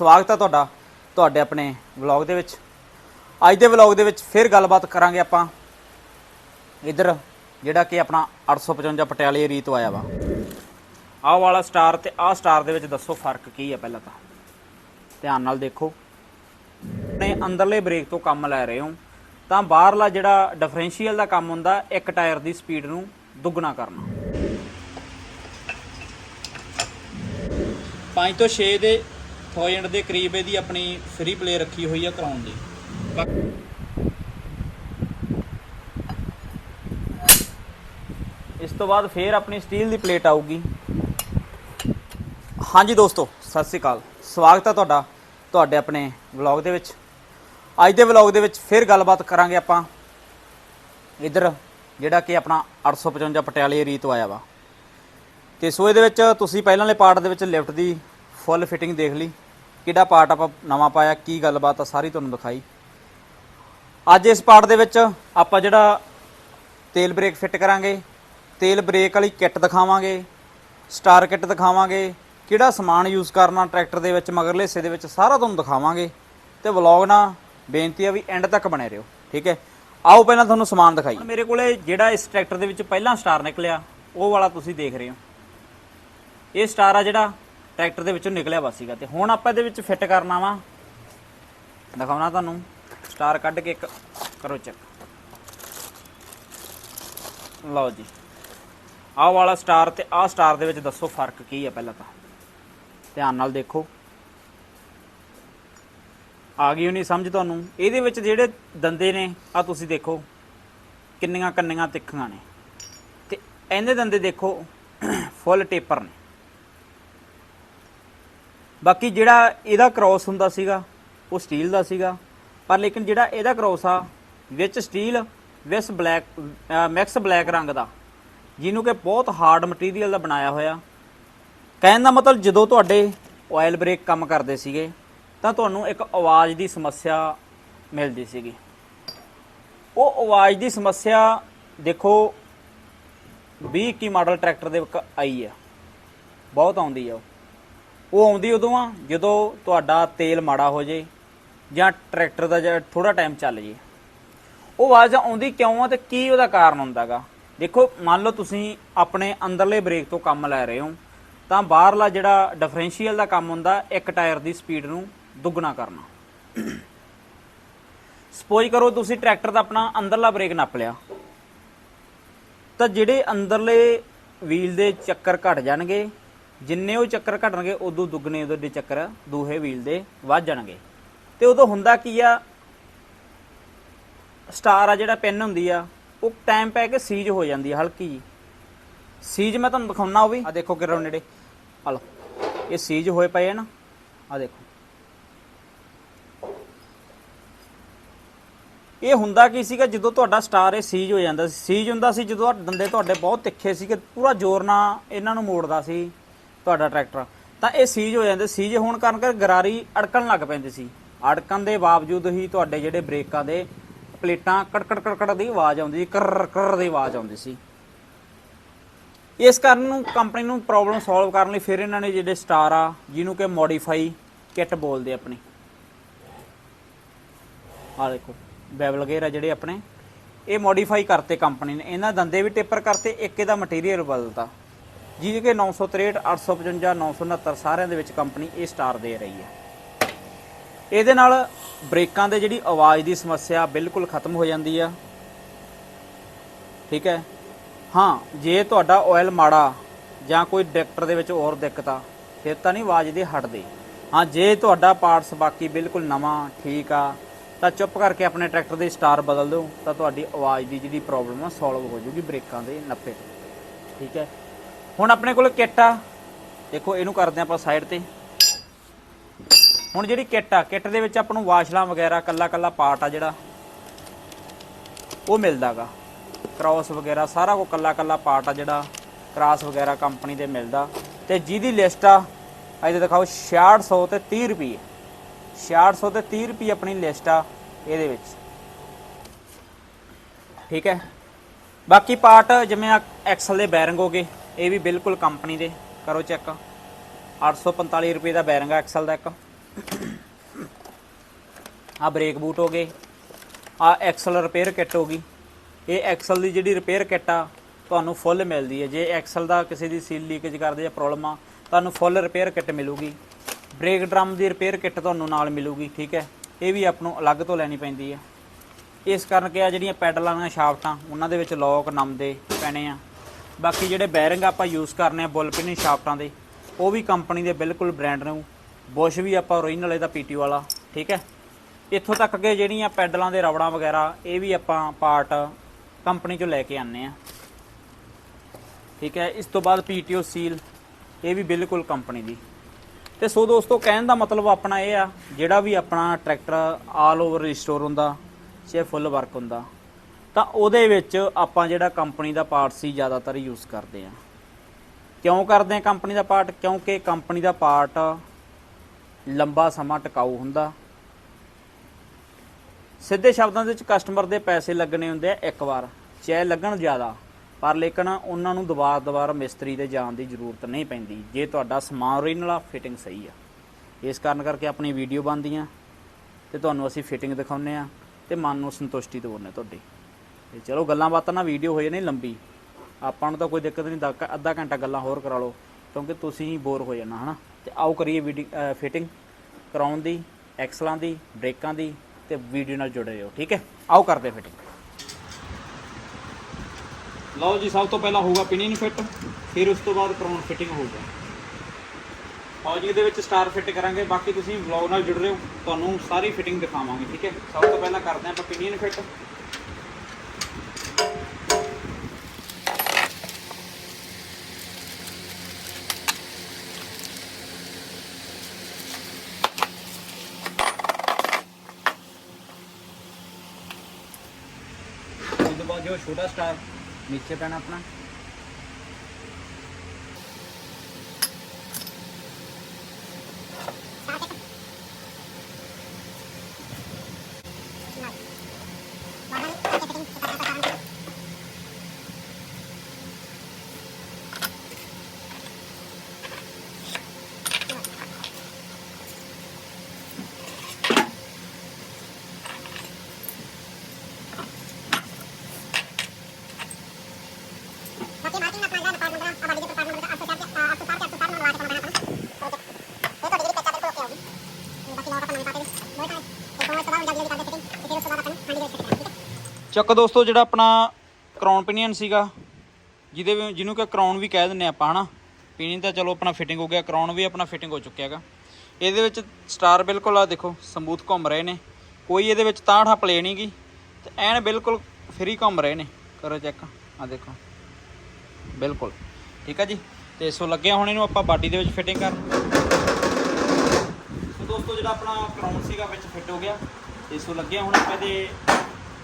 ਸਵਾਗਤ ਹੈ ਤੁਹਾਡਾ, ਤੁਹਾਡੇ ਆਪਣੇ ਵਲੌਗ ਦੇ ਵਿੱਚ। ਅੱਜ ਦੇ ਵਲੌਗ ਦੇ ਵਿੱਚ ਫਿਰ ਗੱਲਬਾਤ ਕਰਾਂਗੇ ਆਪਾਂ। ਇਧਰ, ਜਿਹੜਾ ਕਿ ਆਪਣਾ 855 ਪਟਿਆਲੇ ਏਰੀਆ ਤੋਂ ਆਇਆ ਵਾ। ਆਹ ਵਾਲਾ ਸਟਾਰ ਤੇ ਆਹ ਸਟਾਰ ਦੇ ਵਿੱਚ ਦੱਸੋ ਫ਼ਰਕ ਕੀ ਹੈ ਪਹਿਲਾਂ ਤਾਂ। ਧਿਆਨ ਨਾਲ ਦੇਖੋ। ਆਪਣੇ ਅੰਦਰਲੇ ਬ੍ਰੇਕ ਤੋਂ ਕੰਮ ਲੈ ਰਹੇ ਹੋ, ਤਾਂ ਬਾਹਰਲਾ ਜਿਹੜਾ ਡਿਫਰੈਂਸ਼ੀਅਲ ਦਾ ਕੰਮ ਹੁੰਦਾ, ਇੱਕ ਟਾਇਰ ਦੀ ਸਪੀਡ ਨੂੰ ਦੁੱਗਣਾ ਕਰਨਾ। 5 ਤੋਂ 6 ਦੇ 1000 ਦੇ ਕਰੀਬ ਇਹਦੀ ਆਪਣੀ ਫ੍ਰੀ ਪਲੇ ਰੱਖੀ ਹੋਈ ਆ ਕਰਾਉਣ ਦੀ। ਇਸ ਤੋਂ ਬਾਅਦ ਫੇਰ ਆਪਣੀ ਸਟੀਲ ਦੀ ਪਲੇਟ ਆਊਗੀ। ਹਾਂਜੀ ਦੋਸਤੋ, ਸਤਿ ਸ੍ਰੀ ਅਕਾਲ। ਸਵਾਗਤ ਹੈ ਤੁਹਾਡਾ, ਤੁਹਾਡੇ ਆਪਣੇ ਵਲੌਗ ਦੇ ਵਿੱਚ। ਅੱਜ ਦੇ ਵਲੌਗ ਦੇ ਵਿੱਚ ਫਿਰ ਗੱਲਬਾਤ ਕਰਾਂਗੇ ਆਪਾਂ। ਇਧਰ, ਜਿਹੜਾ ਕਿ ਆਪਣਾ 855 ਪਟਿਆਲੇ ਏਰੀਆ ਤੋਂ ਆਇਆ ਵਾ। ਤੇ ਸੋ ਇਹਦੇ ਵਿੱਚ ਤੁਸੀਂ ਪਹਿਲਾਂ ਵਾਲੇ ਪਾਰਟ ਦੇ ਵਿੱਚ ਲਿਫਟ ਦੀ ਫੁੱਲ ਫਿਟਿੰਗ ਦੇਖ ਲਈ। ਕਿਹੜਾ ਪਾਰਟ ਆਪਾਂ ਨਵਾਂ ਪਾਇਆ, ਕੀ ਗੱਲਬਾਤ ਆ, ਸਾਰੀ ਤੁਹਾਨੂੰ ਦਿਖਾਈ। ਅੱਜ ਇਸ ਪਾਰਟ ਦੇ ਵਿੱਚ ਆਪਾਂ ਜਿਹੜਾ ਤੇਲ ਬ੍ਰੇਕ ਫਿੱਟ ਕਰਾਂਗੇ, ਤੇਲ ਬ੍ਰੇਕ ਵਾਲੀ ਕਿੱਟ ਦਿਖਾਵਾਂਗੇ, ਸਟਾਰ ਕਿੱਟ ਦਿਖਾਵਾਂਗੇ, ਕਿਹੜਾ ਸਮਾਨ ਯੂਜ਼ ਕਰਨਾ ਟਰੈਕਟਰ ਦੇ ਵਿੱਚ ਮਗਰਲੇ ਹਿੱਸੇ ਦੇ ਵਿੱਚ, ਸਾਰਾ ਤੁਹਾਨੂੰ ਦਿਖਾਵਾਂਗੇ। ਤੇ ਵਲੌਗ ਨਾ ਬੇਨਤੀ ਆ ਵੀ ਐਂਡ ਤੱਕ ਬਣੇ ਰਹੋ, ਠੀਕ ਹੈ? ਆਓ ਪਹਿਲਾਂ ਤੁਹਾਨੂੰ ਸਮਾਨ ਦਿਖਾਈ। ਮੇਰੇ ਕੋਲੇ ਜਿਹੜਾ ਇਸ ਟਰੈਕਟਰ ਦੇ ਵਿੱਚ ਪਹਿਲਾਂ ਸਟਾਰ ਨਿਕਲਿਆ, ਉਹ ਵਾਲਾ ਤੁਸੀਂ ਦੇਖ ਰਹੇ ਹੋ। ਇਹ ਸਟਾਰ ਆ ਜਿਹੜਾ ਟਰੈਕਟਰ ਦੇ ਵਿੱਚੋਂ ਨਿਕਲਿਆ ਵਾ ਸੀਗਾ ਤੇ ਹੁਣ ਆਪਾਂ ਇਹਦੇ ਵਿੱਚ ਫਿੱਟ ਕਰਨਾ ਵਾ। ਦਿਖਾਉਣਾ ਤੁਹਾਨੂੰ। ਸਟਾਰ ਕੱਢ ਕੇ ਇੱਕ ਕਰੋ ਚੈੱਕ ਲਓ ਜੀ। ਆਹ ਵਾਲਾ ਸਟਾਰ ਤੇ ਆਹ ਸਟਾਰ ਦੇ ਵਿੱਚ ਦੱਸੋ ਫ਼ਰਕ ਕੀ ਹੈ ਪਹਿਲਾਂ ਤਾਂ। ਧਿਆਨ ਨਾਲ ਦੇਖੋ। ਆ ਗਈ ਨਹੀਂ ਸਮਝ ਤੁਹਾਨੂੰ। ਇਹਦੇ ਵਿੱਚ ਜਿਹੜੇ ਦੰਦੇ ਨੇ ਆ ਤੁਸੀਂ ਦੇਖੋ। ਕਿੰਨੀਆਂ ਕੰਨੀਆਂ ਤਿੱਖੀਆਂ ਨੇ। ਤੇ ਇਹਦੇ ਦੰਦੇ ਦੇਖੋ। ਫੁੱਲ ਟੇਪਰ ਨੇ। ਬਾਕੀ ਜਿਹੜਾ ਇਹਦਾ ਕ੍ਰਾਸ ਹੁੰਦਾ ਸੀਗਾ, ਉਹ ਸਟੀਲ ਦਾ ਸੀਗਾ। ਪਰ ਲੇਕਿਨ ਜਿਹੜਾ ਇਹਦਾ ਕ੍ਰਾਸ ਆ, ਵਿੱਚ steel with black mix black ਰੰਗ ਦਾ, ਜਿਹਨੂੰ ਕਿ ਬਹੁਤ ਹਾਰਡ ਮਟੀਰੀਅਲ ਦਾ ਬਣਾਇਆ ਹੋਇਆ। ਕਹਿਣ ਦਾ ਮਤਲਬ ਜਦੋਂ ਤੁਹਾਡੇ ਆਇਲ ਬ੍ਰੇਕ ਕੰਮ ਕਰਦੇ ਸੀਗੇ, ਤਾਂ ਤੁਹਾਨੂੰ ਇੱਕ ਆਵਾਜ਼ ਦੀ ਸਮੱਸਿਆ ਮਿਲਦੀ ਸੀਗੀ। ਉਹ ਆਵਾਜ਼ ਦੀ ਸਮੱਸਿਆ ਦੇਖੋ 20 ਮਾਡਲ ਟਰੈਕਟਰ ਦੇ ਆਈ ਆ। ਬਹੁਤ ਆਉਂਦੀ ਆ ਉਹ ਆਉਂਦੀ ਉਦੋਂ ਆ, ਜਦੋਂ ਤੁਹਾਡਾ ਤੇਲ ਮਾੜਾ ਹੋ ਜੇ ਜਾਂ ਟਰੈਕਟਰ ਦਾ ਜਿਹੜਾ ਥੋੜਾ ਟਾਈਮ ਚੱਲ ਜੇ। ਉਹ ਆਵਾਜ਼ ਆਉਂਦੀ ਕਿਉਂ ਆ ਤੇ ਕੀ ਉਹਦਾ ਕਾਰਨ ਹੁੰਦਾਗਾ? ਦੇਖੋ, ਮੰਨ ਲਓ ਤੁਸੀਂ ਆਪਣੇ ਅੰਦਰਲੇ ਬ੍ਰੇਕ ਤੋਂ ਕੰਮ ਲੈ ਰਹੇ ਹੋ, ਤਾਂ ਬਾਹਰਲਾ ਜਿਹੜਾ ਡਿਫਰੈਂਸ਼ੀਅਲ ਦਾ ਕੰਮ ਹੁੰਦਾ, ਇੱਕ ਟਾਇਰ ਦੀ ਸਪੀਡ ਨੂੰ ਦੁੱਗਣਾ ਕਰਨਾ। ਸਪੋਜ਼ ਕਰੋ ਤੁਸੀਂ ਟਰੈਕਟਰ ਦਾ ਆਪਣਾ ਅੰਦਰਲਾ ਬ੍ਰੇਕ ਨੱਪ ਲਿਆ, ਤਾਂ ਜਿਹੜੇ ਅੰਦਰਲੇ ਵੀਲ ਦੇ ਚੱਕਰ ਘਟ ਜਾਣਗੇ ਜਿੰਨੇ ਉਹ ਚੱਕਰ ਘਟਣਗੇ ਉਦੋਂ ਦੁੱਗਣੇ ਉਹਦੇ ਚੱਕਰ ਦੂਹੇ ਵੀਲ ਦੇ ਵੱਧ ਜਾਣਗੇ। ਤੇ ਉਦੋਂ ਹੁੰਦਾ ਕੀ ਆ? ਸਟਾਰ ਆ ਜਿਹੜਾ ਪਿੰਨ ਹੁੰਦੀ ਆ ਉਹ ਟਾਈਮ ਪੈ ਕੇ ਸੀਜ ਹੋ ਜਾਂਦੀ ਆ ਹਲਕੀ ਜੀ ਸੀਜ ਮੈਂ ਤੁਹਾਨੂੰ ਦਿਖਾਉਣਾ ਉਹ ਵੀ। ਆ ਦੇਖੋ ਕਿਰੋ ਨੇੜੇ। ਆ ਲਓ ਇਹ ਸੀਜ ਹੋਏ ਪਏ ਆ ਨਾ। ਆ ਦੇਖੋ। ਇਹ ਹੁੰਦਾ ਕੀ ਸੀਗਾ? ਜਦੋਂ ਤੁਹਾਡਾ ਸਟਾਰ ਇਹ ਸੀਜ ਹੋ ਜਾਂਦਾ ਸੀ। ਸੀਜ ਹੁੰਦਾ ਸੀ ਜਦੋਂ ਦੰਦੇ ਤੁਹਾਡੇ ਬਹੁਤ ਤਿੱਖੇ ਸੀਗੇ ਪੂਰਾ ਜ਼ੋਰ ਨਾਲ ਇਹਨਾਂ ਨੂੰ ਮੋੜਦਾ ਸੀ। ਤੁਹਾਡਾ ਟਰੈਕਟਰ। ਤਾਂ ਇਹ ਸੀਜ ਹੋ ਜਾਂਦੇ, ਸੀਜ ਹੋਣ ਕਾਰਨ ਕਰ ਗਰਾਰੀ ਅੜਕਣ ਲੱਗ ਪੈਂਦੀ ਸੀ। ਅੜਕਣ ਦੇ ਬਾਵਜੂਦ ਹੀ ਤੁਹਾਡੇ ਜਿਹੜੇ ਬ੍ਰੇਕਾਂ ਦੇ ਪਲੇਟਾਂ ਕੜਕੜ ਕੜਕੜ ਦੀ ਆਵਾਜ਼ ਆਉਂਦੀ ਸੀ, ਕਰਰ ਕਰਰ ਦੀ ਆਵਾਜ਼ ਆਉਂਦੀ ਸੀ। ਇਸ ਕਾਰਨ ਨੂੰ ਕੰਪਨੀ ਨੂੰ ਪ੍ਰੋਬਲਮ ਸੋਲਵ ਕਰਨ ਲਈ ਫਿਰ ਇਹਨਾਂ ਨੇ ਜਿਹੜੇ ਸਟਾਰ ਆ, ਜਿਹਨੂੰ ਕਿ ਮੋਡੀਫਾਈ ਕਿੱਟ ਬੋਲਦੇ ਆਪਣੀ। ਆ ਦੇਖੋ ਬੈਬਲ ਗੇਅਰ ਆ ਜਿਹੜੇ ਆਪਣੇ। ਇਹ ਮੋਡੀਫਾਈ ਕਰਤੇ ਕੰਪਨੀ ਨੇ। ਇਹਨਾਂ ਦੰਦੇ ਵੀ ਟੇਪਰ ਕਰਤੇ, ਇੱਕ ਇਹਦਾ ਮਟੀਰੀਅਲ ਬਦਲਤਾ। ਜਿਹਦੇ ਕਿ 963 855 969 ਸਾਰਿਆਂ ਦੇ ਵਿੱਚ ਕੰਪਨੀ ਇਹ ਸਟਾਰ ਦੇ ਰਹੀ ਹੈ। ਇਹਦੇ ਨਾਲ ਬ੍ਰੇਕਾਂ ਦੇ ਜਿਹੜੀ ਆਵਾਜ਼ ਦੀ ਸਮੱਸਿਆ ਬਿਲਕੁਲ ਖਤਮ ਹੋ ਜਾਂਦੀ ਆ। ਠੀਕ ਹੈ? ਹਾਂ, ਜੇ ਤੁਹਾਡਾ ਆਇਲ ਮਾੜਾ ਜਾਂ ਕੋਈ ਡਿਕਟਰ ਦੇ ਵਿੱਚ ਹੋਰ ਦਿੱਕਤ ਆ, ਫਿਰ ਤਾਂ ਨਹੀਂ ਆਵਾਜ਼ ਦੇ ਹਟਦੀ। ਹਾਂ, ਜੇ ਤੁਹਾਡਾ ਪਾਰਟਸ ਬਾਕੀ ਬਿਲਕੁਲ ਨਵਾਂ, ਠੀਕ ਆ, ਤਾਂ ਚੁੱਪ ਕਰਕੇ ਆਪਣੇ ਟਰੈਕਟਰ ਦੇ ਸਟਾਰ ਬਦਲ ਦਿਓ, ਤਾਂ ਤੁਹਾਡੀ ਆਵਾਜ਼ ਦੀ ਜਿਹੜੀ ਪ੍ਰੋਬਲਮ ਆ ਸੋਲਵ ਹੋ ਜੂਗੀ ਬ੍ਰੇਕਾਂ ਦੇ ਨੱਪੇ ਠੀਕ ਹੈ? ਹੁਣ ਆਪਣੇ ਕੋਲ ਕਿੱਟ ਆ। ਦੇਖੋ, ਇਹਨੂੰ ਕਰਦੇ ਆਪਾਂ ਸਾਈਡ ਤੇ। ਹੁਣ ਜਿਹੜੀ ਕਿੱਟ ਆ, ਕਿੱਟ ਦੇ ਵਿੱਚ ਆਪਾਂ ਨੂੰ ਵਾਸ਼ਲਾਂ ਵਗੈਰਾ ਕੱਲਾ ਕੱਲਾ ਪਾਰਟ ਆ ਜਿਹੜਾ, ਉਹ ਮਿਲਦਾਗਾ। ਕ੍ਰਾਸ ਵਗੈਰਾ, ਸਾਰਾ ਕੋ ਕੱਲਾ ਕੱਲਾ ਪਾਰਟ ਆ ਜਿਹੜਾ, ਕ੍ਰਾਸ ਵਗੈਰਾ ਕੰਪਨੀ ਦੇ ਮਿਲਦਾ। ਤੇ ਜਿਹਦੀ ਲਿਸਟ ਆ ਇਹਦੇ ਦਿਖਾਓ 6600 ਤੇ 30 ਰੁਪਏ 6600 ਤੇ 30 ਰੁਪਏ ਆਪਣੀ ਲਿਸਟ ਆ, ਇਹਦੇ ਵਿੱਚ। ਠੀਕ ਹੈ? ਬਾਕੀ ਪਾਰਟ ਜਿਵੇਂ ਐਕਸਲ ਦੇ ਬੈਰਿੰਗ ਹੋਗੇ ਇਹ ਵੀ ਬਿਲਕੁਲ ਕੰਪਨੀ ਦੇ, ਕਰੋ ਚੈੱਕ। 845 ਰੁਪਏ ਦਾ ਬੈਰਿੰਗ ਆ ਐਕਸਲ ਦਾ ਇੱਕ। ਆ ਬ੍ਰੇਕ ਬੂਟ ਹੋ ਗਏ। ਆ ਐਕਸਲ ਰਿਪੇਅਰ ਕਿੱਟ ਹੋ ਗਈ। ਇਹ ਐਕਸਲ ਦੀ ਜਿਹੜੀ ਰਿਪੇਅਰ ਕਿੱਟ ਆ, ਤੁਹਾਨੂੰ ਫੁੱਲ ਮਿਲਦੀ ਹੈ। ਜੇ ਐਕਸਲ ਦਾ ਕਿਸੇ ਦੀ ਸੀਲ ਲੀਕੇਜ ਕਰਦੇ ਜਾਂ ਪ੍ਰੋਬਲਮ ਆ, ਤੁਹਾਨੂੰ ਫੁੱਲ ਰਿਪੇਅਰ ਕਿੱਟ ਮਿਲੂਗੀ। ਬ੍ਰੇਕ ਡਰਮ ਦੀ ਰਿਪੇਅਰ ਕਿੱਟ ਤੁਹਾਨੂੰ ਨਾਲ ਮਿਲੂਗੀ, ਠੀਕ ਹੈ? ਇਹ ਵੀ ਆਪ ਨੂੰ ਅਲੱਗ ਤੋਂ ਲੈਣੀ ਪੈਂਦੀ ਹੈ। ਇਸ ਕਾਰਨ ਕਿ ਆ ਜਿਹੜੀਆਂ ਪੈਡਲਾਂ ਦੀਆਂ ਸ਼ਾਫਟਾਂ, ਉਹਨਾਂ ਦੇ ਵਿੱਚ ਲੋਕ ਨਮਦੇ ਪੈਣੇ ਆ। ਬਾਕੀ ਜਿਹੜੇ ਬੈਰਿੰਗ ਆਪਾਂ ਯੂਜ਼ ਕਰਨੇ ਆ ਬੁੱਲ ਪਿਨਿੰਗ ਸ਼ਾਫਟਾਂ ਦੇ, ਉਹ ਵੀ ਕੰਪਨੀ ਦੇ ਬਿਲਕੁਲ ਬ੍ਰਾਂਡ ਨੂੰ ਬੁਸ਼ ਵੀ ਆਪਾਂ ਓਰੀਜਨਲ ਇਹਦਾ ਪੀਟੀ ਵਾਲਾ, ਠੀਕ ਹੈ? ਇੱਥੋਂ ਤੱਕ ਕਿ ਜਿਹੜੀਆਂ ਪੈਡਲਾਂ ਦੇ ਰਬੜਾਂ ਵਗੈਰਾ, ਇਹ ਵੀ ਆਪਾਂ ਪਾਰਟ ਕੰਪਨੀ ਚੋਂ ਲੈ ਕੇ ਆਨੇ ਆ ਠੀਕ ਹੈ, ਇਸ ਤੋਂ ਬਾਅਦ ਪੀਟੀਓ ਸੀਲ ਇਹ ਵੀ ਬਿਲਕੁਲ ਕੰਪਨੀ ਦੀ। ਤੇ ਸੋ ਦੋਸਤੋ, ਕਹਿਣ ਦਾ ਮਤਲਬ ਆਪਣਾ ਇਹ ਆ, ਜਿਹੜਾ ਵੀ ਆਪਣਾ ਟਰੈਕਟਰ ਆਲ ਓਵਰ ਰਿਸਟੋਰ ਹੁੰਦਾ, ਚਾਹੇ ਫੁੱਲ ਵਰਕ ਹੁੰਦਾ ਤਾਂ ਉਹਦੇ ਵਿੱਚ ਆਪਾਂ ਜਿਹੜਾ ਕੰਪਨੀ ਦਾ ਪਾਰਟ ਸੀ ਜ਼ਿਆਦਾਤਰ ਯੂਜ਼ ਕਰਦੇ ਆ ਕਿਉਂ ਕਰਦੇ ਆ ਕੰਪਨੀ ਦਾ ਪਾਰਟ? ਕਿਉਂਕਿ ਕੰਪਨੀ ਦਾ ਪਾਰਟ ਲੰਬਾ ਸਮਾਂ ਟਿਕਾਊ ਹੁੰਦਾ। ਸਿੱਧੇ ਸ਼ਬਦਾਂ ਦੇ ਵਿੱਚ ਕਸਟਮਰ ਦੇ ਪੈਸੇ ਲੱਗਣੇ ਹੁੰਦੇ ਆ ਇੱਕ ਵਾਰ, ਚਾਹੇ ਲੱਗਣ ਜ਼ਿਆਦਾ, ਪਰ ਲੇਕਿਨ ਉਹਨਾਂ ਨੂੰ ਦੁਬਾਰ ਦੁਬਾਰਾ ਮਿਸਤਰੀ 'ਤੇ ਜਾਣ ਦੀ ਜ਼ਰੂਰਤ ਨਹੀਂ ਪੈਂਦੀ, ਜੇ ਤੁਹਾਡਾ ਸਮਾਨ ਓਰੀਜਨਲ ਆ ਫਿਟਿੰਗ ਸਹੀ ਆ। ਇਸ ਕਾਰਨ ਕਰਕੇ ਆਪਣੀ ਵੀਡੀਓ ਬਣਦੀਆਂ, ਤੇ ਤੁਹਾਨੂੰ ਅਸੀਂ ਫਿਟਿੰਗ ਦਿਖਾਉਂਦੇ ਆ ਤੇ ਮਨ ਨੂੰ ਸੰਤੁਸ਼ਟੀ ਦਿਵਾਉਂਦੇ ਤੁਹਾਡੀ। ਤੇ ਚਲੋ ਗੱਲਾਂ ਬਾਤਾਂ ਨਾਲ ਵੀਡੀਓ ਹੋ ਜਾਣੀ ਲੰਬੀ। ਆਪਾਂ ਨੂੰ ਤਾਂ ਕੋਈ ਦਿੱਕਤ ਨਹੀਂ, ਅੱਧਾ ਘੰਟਾ ਗੱਲਾਂ ਹੋਰ ਕਰਾ ਲਓ, ਕਿਉਂਕਿ ਤੁਸੀਂ ਬੋਰ ਹੋ ਜਾਣਾ, ਹਨਾ? ਤੇ ਆਓ ਕਰੀਏ ਵੀਡੀਓ ਫਿਟਿੰਗ ਕਰਾਉਣ ਦੀ ਐਕਸਲਾਂ ਦੀ, ਬ੍ਰੇਕਾਂ ਦੀ, ਤੇ ਵੀਡੀਓ ਨਾਲ ਜੁੜੇ ਰਹੋ, ਠੀਕ ਹੈ? ਆਓ ਕਰਦੇ ਫਿਟਿੰਗ ਲਓ ਜੀ, ਸਭ ਤੋਂ ਪਹਿਲਾਂ ਹੋਊਗਾ ਪਿਨਿੰਗ ਫਿੱਟ ਫਿਰ ਉਸ ਤੋਂ ਬਾਅਦ ਕਰਾਉਣ ਫਿਟਿੰਗ ਹੋਊਗਾ। ਆਓ ਜੀ, ਇਹਦੇ ਵਿੱਚ ਸਟਾਰ ਫਿੱਟ ਕਰਾਂਗੇ, ਬਾਕੀ ਤੁਸੀਂ ਵਲੌਗ ਨਾਲ ਜੁੜ ਰਹੇ ਹੋ ਤੁਹਾਨੂੰ ਸਾਰੀ ਫਿਟਿੰਗ ਦਿਖਾਵਾਂਗੇ, ਠੀਕ ਹੈ? ਸਭ ਤੋਂ ਪਹਿਲਾਂ ਕਰਦੇ ਹਾਂ ਆਪਾਂ ਪਿਨਿੰਗ ਫਿੱਟ ਉਸ ਤੋਂ ਬਾਅਦ ਜੋ ਛੋਟਾ ਸਟਾਰ ਨੀਚੇ ਚੱਕ ਦੋਸਤੋ, ਜਿਹੜਾ ਆਪਣਾ ਕਰਾਉਨ ਪਿਨੀਅਨ ਸੀਗਾ, ਜਿਹਦੇ ਵਿੱਚ- ਜਿਹਨੂੰ ਕਿ ਕਰਾਉਨ ਵੀ ਕਹਿ ਦਿੰਨੇ ਆਪਾਂ, ਹਨਾ? ਪਿਨੀਅਨ ਤਾਂ ਚਲੋ ਆਪਣਾ ਫਿਟਿੰਗ ਹੋ ਗਿਆ ਕਰਾਉਨ ਵੀ ਆਪਣਾ ਫਿਟਿੰਗ ਹੋ ਚੁੱਕਿਆ ਹੈਗਾ। ਇਹਦੇ ਵਿੱਚ ਸਟਾਰ ਬਿਲਕੁਲ ਆ ਦੇਖੋ ਸਮੂਥ ਘੁੰਮ ਰਹੇ ਨੇ। ਕੋਈ ਇਹਦੇ ਵਿੱਚ ਤਾਂਠਾ ਪਲੇ ਨਹੀਂ ਗੀ, ਤੇ ਐਨ ਬਿਲਕੁਲ ਫਰੀ ਘੁੰਮ ਰਹੇ ਨੇ। ਕਰੋ ਚੈੱਕ ਆ ਦੇਖੋ। ਬਿਲਕੁਲ। ਠੀਕ ਆ ਜੀ? ਤੇ ਸੋ ਲੱਗਿਆ ਹੁਣ ਇਹਨੂੰ ਆਪਾਂ ਬਾਡੀ ਦੇ ਵਿੱਚ ਫਿਟਿੰਗ ਕਰ ਸੋ ਦੋਸਤੋ, ਜਿਹੜਾ ਆਪਣਾ ਕਰਾਉਨ ਸੀਗਾ ਵਿੱਚ ਫਿੱਟ ਹੋ ਗਿਆ। ਤੇ ਸੋ ਲੱਗਿਆ ਹੁਣ ਆਪਾਂ ਇਹਦੇ